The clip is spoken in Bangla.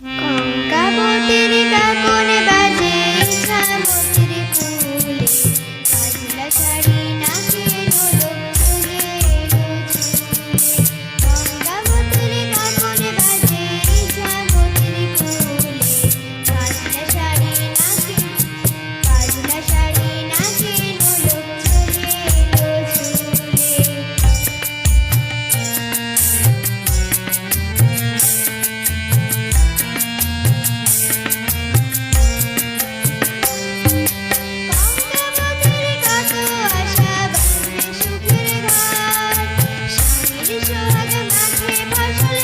কঙ্কাবতীর কাকনে চরণ মাঝে ভাষা